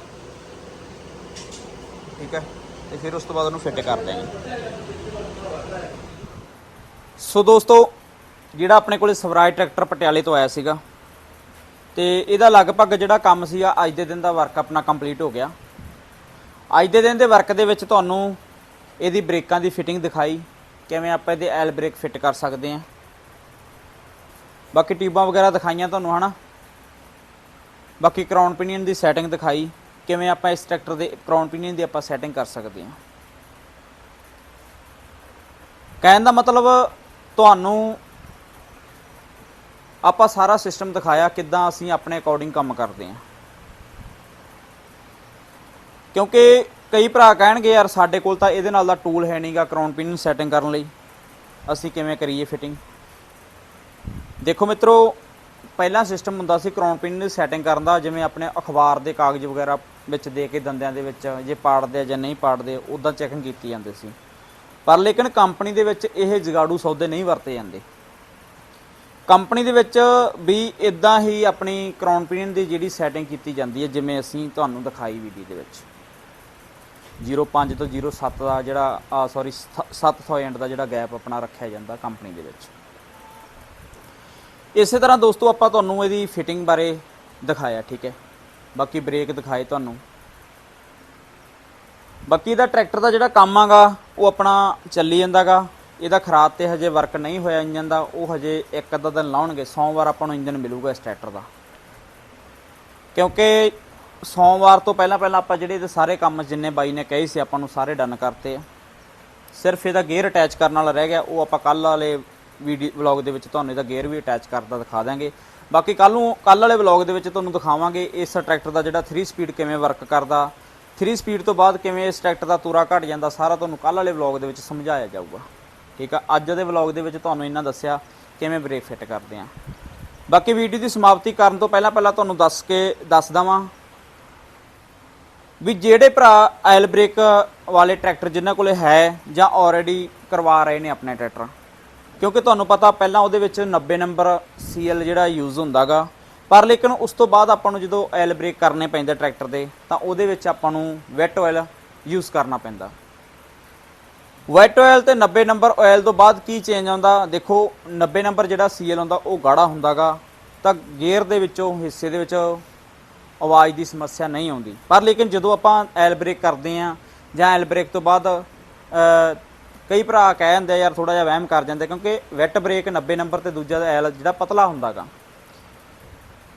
ਠੀਕ ਹੈ? ਤੇ ਫਿਰ ਉਸ ਤੋਂ ਬਾਅਦ ਉਹਨੂੰ ਫਿੱਟ ਕਰ ਦਿਆਂਗੇ ਸੋ ਦੋਸਤੋ, ਜਿਹੜਾ ਆਪਣੇ ਕੋਲੇ ਸਵਰਾਜ ਟਰੈਕਟਰ ਪਟਿਆਲੇ ਤੋਂ ਆਇਆ ਸੀਗਾ ਤੇ ਇਹਦਾ ਲਗਭਗ ਜਿਹੜਾ ਕੰਮ ਸੀਗਾ ਅੱਜ ਦੇ ਦਿਨ ਦਾ ਵਰਕ ਆਪਣਾ ਕੰਪਲੀਟ ਹੋ ਗਿਆ। ਅੱਜ ਦੇ ਦਿਨ ਦੇ ਵਰਕ ਦੇ ਵਿੱਚ ਤੁਹਾਨੂੰ ਇਹਦੀ ਬ੍ਰੇਕਾਂ ਦੀ ਫਿਟਿੰਗ ਦਿਖਾਈ, ਕਿਵੇਂ ਆਪਾਂ ਇਹਦੇ ਐਲ ਬ੍ਰੇਕ ਫਿੱਟ ਕਰ ਸਕਦੇ ਹਾਂ। ਬਾਕੀ ਟਿਊਬਾਂ ਵਗੈਰਾ ਦਿਖਾਈਆਂ ਤੁਹਾਨੂੰ, ਹਨਾ? ਬਾਕੀ ਕਰਾਊਨ ਪਿਨੀਅਨ ਦੀ ਸੈਟਿੰਗ ਦਿਖਾਈ, ਕਿਵੇਂ ਆਪਾਂ ਇਸ ਟਰੈਕਟਰ ਦੇ ਕਰਾਊਨ ਪਿਨੀਅਨ ਦੀ ਆਪਾਂ ਸੈਟਿੰਗ ਕਰ ਸਕਦੇ ਹਾਂ। ਕਹਿਣ ਦਾ ਮਤਲਬ, ਤੁਹਾਨੂੰ ਆਪਾਂ ਸਾਰਾ ਸਿਸਟਮ ਦਿਖਾਇਆ ਕਿੱਦਾਂ ਅਸੀਂ ਆਪਣੇ ਅਕੋਰਡਿੰਗ ਕੰਮ ਕਰਦੇ ਹਾਂ। ਕਿਉਂਕਿ ਕਈ ਭਰਾ ਕਹਿਣਗੇ, ਯਾਰ ਸਾਡੇ ਕੋਲ ਤਾਂ ਇਹਦੇ ਨਾਲ ਦਾ ਟੂਲ ਹੈ ਨਹੀਂਗਾ ਕਰਾਊਨ ਪਿਨ ਸੈਟਿੰਗ ਕਰਨ ਲਈ। ਅਸੀਂ ਕਿਵੇਂ ਕਰੀਏ ਫਿਟਿੰਗ ਦੇਖੋ ਮਿੱਤਰੋ, ਪਹਿਲਾਂ ਸਿਸਟਮ ਹੁੰਦਾ ਸੀ ਕਰਾਊਨ ਪਿਨ ਦੀ ਸੈਟਿੰਗ ਕਰਨ ਦਾ, ਜਿਵੇਂ ਆਪਣੇ ਅਖਬਾਰ ਦੇ ਕਾਗਜ਼ ਵਗੈਰਾ ਵਿੱਚ ਦੇ ਕੇ ਦੰਦਿਆਂ ਦੇ ਵਿੱਚ, ਜੇ ਪਾੜਦੇ ਆ ਜਾਂ ਨਹੀਂ ਪਾੜਦੇ ਉਦਾਂ ਚੈਕਿੰਗ ਕੀਤੀ ਜਾਂਦੀ ਸੀ। ਪਰ ਲੇਕਿਨ ਕੰਪਨੀ ਦੇ ਵਿੱਚ ਇਹ ਜਗਾੜੂ ਸੌਦੇ ਨਹੀਂ ਵਰਤੇ ਜਾਂਦੇ। ਕੰਪਨੀ ਦੇ ਵਿੱਚ ਵੀ ਇਦਾਂ ਹੀ ਆਪਣੀ ਕਰਾਊਨ ਪੀਰੀਅਨ ਦੀ ਜਿਹੜੀ ਸੈਟਿੰਗ ਕੀਤੀ ਜਾਂਦੀ ਹੈ, ਜਿਵੇਂ ਅਸੀਂ ਤੁਹਾਨੂੰ ਦਿਖਾਈ ਵੀਡੀਓ ਦੇ ਵਿੱਚ। 05 ਤੋਂ 07 ਦਾ ਜਿਹੜਾ ਆ ਸੌਰੀ 7000 ਦਾ ਜਿਹੜਾ ਗੈਪ ਆਪਣਾ ਰੱਖਿਆ ਜਾਂਦਾ ਕੰਪਨੀ ਦੇ ਵਿੱਚ। ਇਸੇ ਤਰ੍ਹਾਂ ਦੋਸਤੋ, ਆਪਾਂ ਤੁਹਾਨੂੰ ਇਹਦੀ ਫਿਟਿੰਗ ਬਾਰੇ ਦਿਖਾਇਆ, ਠੀਕ ਹੈ? ਬਾਕੀ ਬ੍ਰੇਕ ਦਿਖਾਏ ਤੁਹਾਨੂੰ। ਬਾਕੀ ਇਹਦਾ ਟਰੈਕਟਰ ਦਾ ਜਿਹੜਾ ਕੰਮ ਆਗਾ, ਉਹ ਆਪਣਾ ਚੱਲੀ ਜਾਂਦਾਗਾ। ਇਹਦਾ ਖਰਾਬ ਤੇ ਹਜੇ ਵਰਕ ਨਹੀਂ ਹੋਇਆ ਇੰਜਨ ਦਾ, ਉਹ ਹਜੇ ਇੱਕ ਅੱਧਾ ਦਿਨ ਲਾਉਣਗੇ, ਸੋਮਵਾਰ ਆਪਾਂ ਨੂੰ ਇੰਜਨ ਮਿਲੂਗਾ ਇਸ ਟਰੈਕਟਰ ਦਾ। ਕਿਉਂਕਿ ਸੋਮਵਾਰ ਤੋਂ ਪਹਿਲਾਂ ਪਹਿਲਾਂ ਆਪਾਂ ਜਿਹੜੇ ਇਹਦੇ ਸਾਰੇ ਕੰਮ ਜਿੰਨੇ ਬਾਈ ਨੇ ਕਹੇ ਸੀ, ਆਪਾਂ ਨੂੰ ਸਾਰੇ ਡਨ ਕਰਤੇ ਆ। ਸਿਰਫ ਇਹਦਾ ਗੇਅਰ ਅਟੈਚ ਕਰਨ ਵਾਲਾ ਰਹਿ ਗਿਆ, ਉਹ ਆਪਾਂ ਕੱਲ ਵਾਲੇ ਵੀਡੀਓ ਵਲੌਗ ਦੇ ਵਿੱਚ ਤੁਹਾਨੂੰ ਇਹਦਾ ਗੇਅਰ ਵੀ ਅਟੈਚ ਕਰਦਾ ਦਿਖਾ ਦਾਂਗੇ ਬਾਕੀ ਕੱਲ ਨੂੰ ਕੱਲ ਵਾਲੇ ਵਲੌਗ ਦੇ ਵਿੱਚ ਤੁਹਾਨੂੰ ਦਿਖਾਵਾਂਗੇ ਇਸ ਟਰੈਕਟਰ ਦਾ ਜਿਹੜਾ 3 ਸਪੀਡ ਕਿਵੇਂ ਵਰਕ ਕਰਦਾ 3 ਸਪੀਡ ਤੋਂ ਬਾਅਦ ਕਿਵੇਂ ਇਸ ਟਰੈਕਟਰ ਦਾ ਤੂਰਾ ਘਟ ਜਾਂਦਾ, ਸਾਰਾ ਤੁਹਾਨੂੰ ਕੱਲ ਵਾਲੇ ਵਲੌਗ ਦੇ ਵਿੱਚ ਸਮਝਾਇਆ ਜਾਊਗਾ। ਠੀਕ ਆ? ਅੱਜ ਦੇ ਵਲੌਗ ਦੇ ਵਿੱਚ ਤੁਹਾਨੂੰ ਇਹਨਾਂ ਦੱਸਿਆ ਕਿਵੇਂ ਬ੍ਰੇਕ ਫਿੱਟ ਕਰਦੇ ਆ। ਬਾਕੀ ਵੀਡੀਓ ਦੀ ਸਮਾਪਤੀ ਕਰਨ ਤੋਂ ਪਹਿਲਾਂ ਪਹਿਲਾਂ ਤੁਹਾਨੂੰ ਦੱਸ ਕੇ ਦੱਸ ਦਵਾਂ ਵੀ ਜਿਹੜੇ ਭਰਾ ਆਇਲ ਬ੍ਰੇਕ ਵਾਲੇ ਟਰੈਕਟਰ ਜਿਨ੍ਹਾਂ ਕੋਲੇ ਹੈ ਜਾਂ ਆਲਰੇਡੀ ਕਰਵਾ ਰਹੇ ਨੇ ਆਪਣੇ ਟਰੈਕਟਰ ਕਿਉਂਕਿ ਤੁਹਾਨੂੰ ਪਤਾ ਪਹਿਲਾਂ ਉਹਦੇ ਵਿੱਚ 90 ਨੰਬਰ ਸੀਐਲ ਜਿਹੜਾ ਯੂਜ਼ ਹੁੰਦਾਗਾ, ਪਰ ਲੇਕਿਨ ਉਸ ਤੋਂ ਬਾਅਦ ਆਪਾਂ ਨੂੰ ਜਦੋਂ ਆਇਲ ਬ੍ਰੇਕ ਕਰਨੇ ਪੈਂਦੇ ਟਰੈਕਟਰ ਦੇ, ਤਾਂ ਉਹਦੇ ਵਿੱਚ ਆਪਾਂ ਨੂੰ ਵੈਟ ਆਇਲ ਯੂਜ਼ ਕਰਨਾ ਪੈਂਦਾ। ਵਾਈਟ ਆਇਲ ਤੇ 90 ਨੰਬਰ ਆਇਲ ਤੋਂ ਬਾਅਦ ਕੀ ਚੇਂਜ ਆਉਂਦਾ? ਦੇਖੋ 90 ਨੰਬਰ ਜਿਹੜਾ ਸੀਐਲ ਹੁੰਦਾ ਉਹ ਗਾੜਾ ਹੁੰਦਾਗਾ। ਤਾਂ ਗੇਅਰ ਦੇ ਵਿੱਚੋਂ, ਹਿੱਸੇ ਦੇ ਵਿੱਚ ਆਵਾਜ਼ ਦੀ ਸਮੱਸਿਆ ਨਹੀਂ ਆਉਂਦੀ। ਪਰ ਲੇਕਿਨ ਜਦੋਂ ਆਪਾਂ ਐਲ ਬ੍ਰੇਕ ਕਰਦੇ ਆ ਜਾਂ ਐਲ ਬ੍ਰੇਕ ਤੋਂ ਬਾਅਦ ਕਈ ਭਰਾ ਕਹਿ ਜਾਂਦੇ ਯਾਰ ਥੋੜਾ ਜਿਹਾ ਵਹਿਮ ਕਰ ਜਾਂਦੇ ਕਿਉਂਕਿ ਵੈਟ ਬ੍ਰੇਕ 90 ਨੰਬਰ ਤੇ ਦੂਜਾ ਐਲ ਜਿਹੜਾ ਪਤਲਾ ਹੁੰਦਾਗਾ।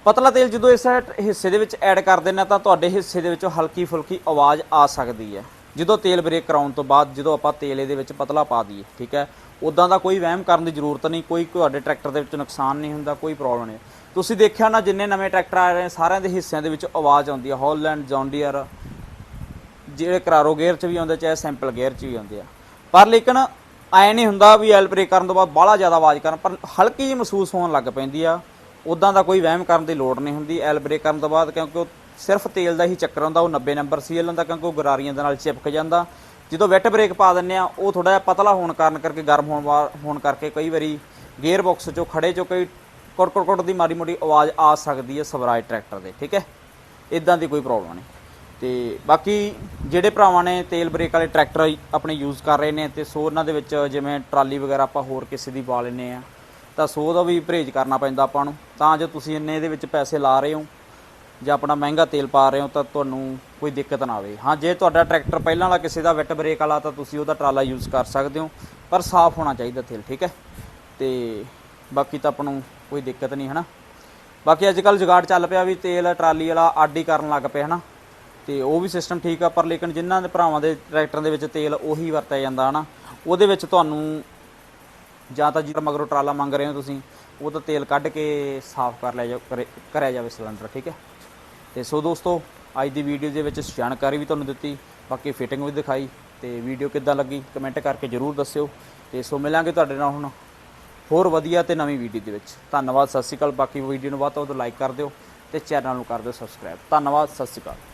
ਪਤਲਾ ਤੇਲ ਜਦੋਂ ਇਸ ਹਿੱਸੇ ਦੇ ਵਿੱਚ ਐਡ ਕਰ ਦਿੰਦੇ ਆ ਤਾਂ ਤੁਹਾਡੇ ਹਿੱਸੇ ਦੇ ਵਿੱਚੋਂ ਹਲਕੀ ਫੁਲਕੀ ਆਵਾਜ਼ ਆ ਸਕਦੀ ਹੈ। ਜਦੋਂ ਤੇਲ ਬ੍ਰੇਕ ਕਰਾਉਣ ਤੋਂ ਬਾਅਦ ਜਦੋਂ ਆਪਾਂ ਤੇਲ ਇਹਦੇ ਵਿੱਚ ਪਤਲਾ ਪਾ ਦਈਏ, ਠੀਕ ਹੈ? ਉਦਾਂ ਦਾ ਕੋਈ ਵਹਿਮ ਕਰਨ ਦੀ ਜ਼ਰੂਰਤ ਨਹੀਂ, ਕੋਈ ਤੁਹਾਡੇ ਟਰੈਕਟਰ ਦੇ ਵਿੱਚ ਨੁਕਸਾਨ ਨਹੀਂ ਹੁੰਦਾ, ਕੋਈ ਪ੍ਰੋਬਲਮ ਨਹੀਂ। ਤੁਸੀਂ ਦੇਖਿਆ ਨਾ ਜਿੰਨੇ ਨਵੇਂ ਟਰੈਕਟਰ ਆ ਰਹੇ ਸਾਰਿਆਂ ਦੇ ਹਿੱਸਿਆਂ ਦੇ ਵਿੱਚ ਆਵਾਜ਼ ਆਉਂਦੀ ਹੈ ਹੌਲੈਂਡ ਜੌਂਡੀਅਰ ਜਿਹੜੇ ਕਰਾਰੋ ਗੇਅਰ 'ਚ ਵੀ ਆਉਂਦੇ, ਚਾਹੇ ਸੈਂਪਲ ਗੇਅਰ 'ਚ ਵੀ ਆਉਂਦੇ ਆ। ਪਰ ਲੇਕਿਨ ਐ ਨਹੀਂ ਹੁੰਦਾ ਵੀ ਐਲ ਬ੍ਰੇਕ ਕਰਨ ਤੋਂ ਬਾਅਦ ਬਾਹਲਾ ਜ਼ਿਆਦਾ ਆਵਾਜ਼ ਕਰਨ, ਪਰ ਹਲਕੀ ਜਿਹੀ ਮਹਿਸੂਸ ਹੋਣ ਲੱਗ ਪੈਂਦੀ ਆ। ਉਦਾਂ ਦਾ ਕੋਈ ਵਹਿਮ ਕਰਨ ਦੀ ਲੋੜ ਨਹੀਂ ਹੁੰਦੀ ਐਲ ਬ੍ਰੇਕ ਕਰਨ ਤੋਂ ਬਾਅਦ, ਕਿਉਂਕਿ ਉਹ ਸਿਰਫ ਤੇਲ ਦਾ ਹੀ ਚੱਕਰ ਹੁੰਦਾ, ਉਹ 90 ਨੰਬਰ ਸੀਐਲ ਹੁੰਦਾ ਕਿਉਂਕਿ ਉਹ ਗਰਾਰੀਆਂ ਦੇ ਨਾਲ ਚਿਪਕ ਜਾਂਦਾ। ਜਦੋਂ ਵੈਟ ਬ੍ਰੇਕ ਪਾ ਦਿੰਨੇ ਆ ਉਹ ਥੋੜਾ ਜਿਹਾ ਪਤਲਾ ਹੋਣ ਕਾਰਨ ਕਰਕੇ, ਗਰਮ ਹੋਣ ਵਾ- ਹੋਣ ਕਰਕੇ ਕਈ ਵਾਰੀ ਗੇਅਰ ਬਾਕਸ ਚੋਂ ਖੜੇ ਚੋਂ ਕਈ ਕੁੜਕੁੜ ਕੁੜ ਦੀ ਮਾੜੀ ਮੋਟੀ ਆਵਾਜ਼ ਆ ਸਕਦੀ ਹੈ ਸਵਰਾਜ ਟਰੈਕਟਰ ਦੇ, ਠੀਕ ਹੈ? ਇਦਾਂ ਦੀ ਕੋਈ ਪ੍ਰੋਬਲਮ ਨਹੀਂ। ਤੇ ਬਾਕੀ ਜਿਹੜੇ ਭਰਾਵਾਂ ਨੇ ਤੇਲ ਬ੍ਰੇਕ ਵਾਲੇ ਟਰੈਕਟਰ ਆਪਣੇ ਯੂਜ਼ ਕਰ ਰਹੇ ਨੇ ਤੇ ਸੋ ਉਹਨਾਂ ਦੇ ਵਿੱਚ ਜਿਵੇਂ ਟਰਾਲੀ ਵਗੈਰਾ ਆਪਾਂ ਹੋਰ ਕਿਸੇ ਦੀ ਪਾ ਲੈਨੇ ਆ ਤਾਂ ਸੋ ਦਾ ਵੀ ਪਰਹੇਜ਼ ਕਰਨਾ ਪੈਂਦਾ ਆਪਾਂ ਨੂੰ। ਤਾਂ ਜੋ ਤੁਸੀਂ ਇੰਨੇ ਇਹਦੇ ਵਿੱਚ ਪੈਸੇ ਲਾ ਰਹੇ ਹੋ ਜਾਂ ਆਪਣਾ ਮਹਿੰਗਾ ਤੇਲ ਪਾ ਰਹੇ ਹੋ ਤਾਂ ਤੁਹਾਨੂੰ ਕੋਈ ਦਿੱਕਤ ਨਾ ਆਵੇ। ਹਾਂ, ਜੇ ਤੁਹਾਡਾ ਟਰੈਕਟਰ ਪਹਿਲਾਂ ਵਾਲਾ ਕਿਸੇ ਦਾ ਵੈਟ ਬ੍ਰੇਕ ਵਾਲਾ ਤਾਂ ਤੁਸੀਂ ਉਹਦਾ ਟਰਾਲਾ ਯੂਜ਼ ਕਰ ਸਕਦੇ ਹੋ, ਪਰ ਸਾਫ਼ ਹੋਣਾ ਚਾਹੀਦਾ ਤੇਲ, ਠੀਕ ਹੈ? ਤੇ ਬਾਕੀ ਤਾਂ ਆਪਾਂ ਨੂੰ ਕੋਈ ਦਿੱਕਤ ਨਹੀਂ, ਹਨਾ? ਬਾਕੀ ਅੱਜ ਕੱਲ ਜੁਗਾੜ ਚੱਲ ਪਿਆ ਵੀ ਤੇਲ ਟਰਾਲੀ ਵਾਲਾ ਅੱਡ ਹੀ ਕਰਨ ਲੱਗ ਪਿਆ, ਹਨਾ? ਤੇ ਉਹ ਵੀ ਸਿਸਟਮ ਠੀਕ ਆ, ਪਰ ਲੇਕਿਨ ਜਿਨ੍ਹਾਂ ਦੇ ਭਰਾਵਾਂ ਦੇ ਟਰੈਕਟਰਾਂ ਦੇ ਵਿੱਚ ਤੇਲ ਉਹੀ ਵਰਤਿਆ ਜਾਂਦਾ, ਹਨਾ? ਉਹਦੇ ਵਿੱਚ ਤੁਹਾਨੂੰ ਜਾਂ ਤਾਂ ਜਿਹੜਾ ਮਗਰੋਂ ਟਰਾਲਾ ਮੰਗ ਰਹੇ ਹੋ ਤੁਸੀਂ, ਉਹ ਤਾਂ ਤੇਲ ਕੱਢ ਕੇ ਸਾਫ਼ ਕਰ ਲਿਆ ਜਾ, ਕਰੇ- ਕਰਿਆ ਜਾਵੇ ਸਿਲੰਡਰ, ਠੀਕ ਹੈ? ਤੇ ਸੋ ਦੋਸਤੋ, ਅੱਜ ਦੀ ਵੀਡੀਓ ਦੇ ਵਿੱਚ ਜਾਣਕਾਰੀ ਵੀ ਤੁਹਾਨੂੰ ਦਿੱਤੀ, ਬਾਕੀ ਫਿਟਿੰਗ ਵੀ ਦਿਖਾਈ ਤੇ ਵੀਡੀਓ ਕਿੱਦਾਂ ਲੱਗੀ ਕਮੈਂਟ ਕਰਕੇ ਜਰੂਰ ਦੱਸਿਓ। ਤੇ ਸੋ ਮਿਲਾਂਗੇ ਤੁਹਾਡੇ ਨਾਲ ਹੁਣ ਹੋਰ ਵਧੀਆ ਤੇ ਨਵੀਂ ਵੀਡੀਓ ਦੇ ਵਿੱਚ। ਧੰਨਵਾਦ, ਸਤਿ ਸ਼੍ਰੀ ਅਕਾਲ। ਬਾਕੀ ਵੀਡੀਓ ਨੂੰ ਵੱਧ ਤੋਂ ਵੱਧ ਲਾਈਕ ਕਰ ਦਿਓ ਤੇ ਚੈਨਲ ਨੂੰ ਕਰ ਦਿਓ ਸਬਸਕ੍ਰਾਈਬ ਧੰਨਵਾਦ, ਸਤਿ ਸ਼੍ਰੀ ਅਕਾਲ।